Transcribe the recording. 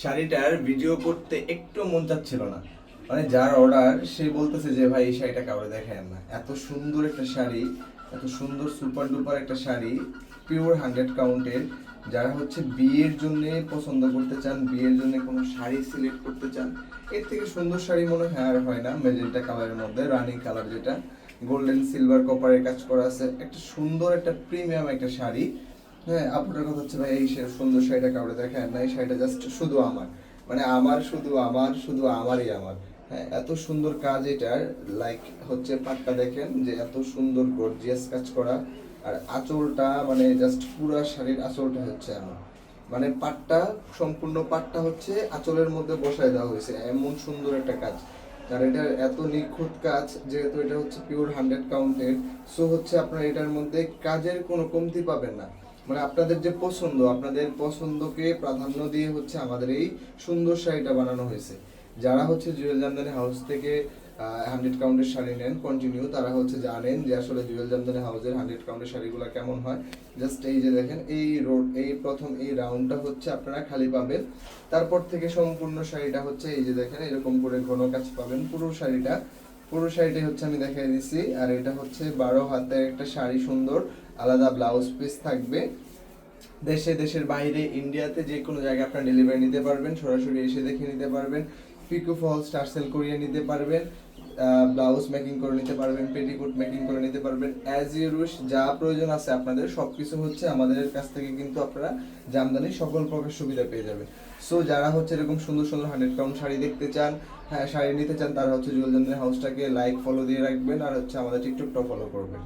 শাড়িটার ভিডিও করতে একটু মন চাচ্ছিল না। মানে যার অর্ডার সে বলতেছে যে, ভাই, এই শাড়িটা কাউরে দেখায় না। এত সুন্দর একটা শাড়ি, এত সুন্দর সুপার ডুপার একটা শাড়ি পিওর হান্ড্রেড কাউন্টের যারা হচ্ছে বিয়ের জন্য পছন্দ করতে চান, বিয়ের জন্য কোনো শাড়ি সিলেক্ট করতে চান, এর থেকে সুন্দর শাড়ি মনে হয় আর হয় না। মেজেন্টা কালারের মধ্যে রানিং কালার যেটা গোল্ডেন সিলভার কপারের কাজ করা আছে। একটা সুন্দর, একটা প্রিমিয়াম একটা শাড়ি। হ্যাঁ আপনার কথা হচ্ছে ভাই, এই সুন্দর শাড়িটা কাউরে দেখায় না, এই শাড়িটা জাস্ট শুধু আমার। মানে আমার শুধু আমার, শুধু আমারই আমার। হ্যাঁ এত সুন্দর কাজ এটার লাইক হচ্ছে পাটটা দেখেন, যে এত সুন্দর গর্জিয়াস কাজ করা, আর আঁচলটা মানে জাস্ট পুরো শাড়ির আঁচলটা হচ্ছে আমার। মানে পাটটা, সম্পূর্ণ পাটটা হচ্ছে আঁচলের মধ্যে বসায় দেওয়া হয়েছে, এমন সুন্দর একটা কাজ। আর এটা এত নিখুঁত কাজ, যেহেতু এটা হচ্ছে পিওর হান্ড্রেড কাউন্টেড সো হচ্ছে আপনার এটার মধ্যে কাজের কোনো কমতি পাবেন না। মানে আপনাদের যে পছন্দ, আপনাদের পছন্দকে প্রাধান্য দিয়ে হচ্ছে আমাদের এই সুন্দর শাড়িটা বানানো হয়েছে। যারা হচ্ছে জুয়েল জামদানি হাউস থেকে হান্ড্রেড কাউন্টের শাড়ি নেন কন্টিনিউ তারা হচ্ছে জানেন যে আসলে জুয়েল জামদানি হাউসের হান্ড্রেড কাউন্টের শাড়িগুলো কেমন হয়। জাস্ট এই যে দেখেন, এই রোড এই প্রথম, এই রাউন্ডটা হচ্ছে আপনারা খালি পাবেন। তারপর থেকে সম্পূর্ণ শাড়িটা হচ্ছে এই যে দেখেন, এরকম করে ঘন কাজ পাবেন। পুরো শাড়িটা পুরো শাড়িটাই হচ্ছে আমি দেখাই দিছি। আর এটা হচ্ছে বারো হাতের একটা শাড়ি, সুন্দর। আলাদা ব্লাউজ পিস থাকবে। দেশে, দেশের বাইরে ইন্ডিয়াতে যে কোনো জায়গায় আপনারা ডেলিভারি নিতে পারবেন। সরাসরি এসে দেখে নিতে পারবেন। পিকু ফলস টার্সেল সেল করিয়ে নিতে পারবেন। ব্লাউজ মেকিং করে নিতে পারবেন পেটিকোট মেকিং করে নিতে পারবেন অ্যাজ ইউরুস যা প্রয়োজন আছে আপনাদের সব কিছু হচ্ছে আমাদের কাছ থেকে কিন্তু আপনারা জামদানি সকল প্রকার সুবিধা পেয়ে যাবেন। সো যারা হচ্ছে এরকম সুন্দর সুন্দর হান্ড্রেড কাউন্ট শাড়ি দেখতে চান হ্যাঁ শাড়ি নিতে চান, তারা হচ্ছে জুয়েল হাউসটাকে লাইক ফলো দিয়ে রাখবেন, আর হচ্ছে আমাদের টিকটকটাও ফলো করবেন।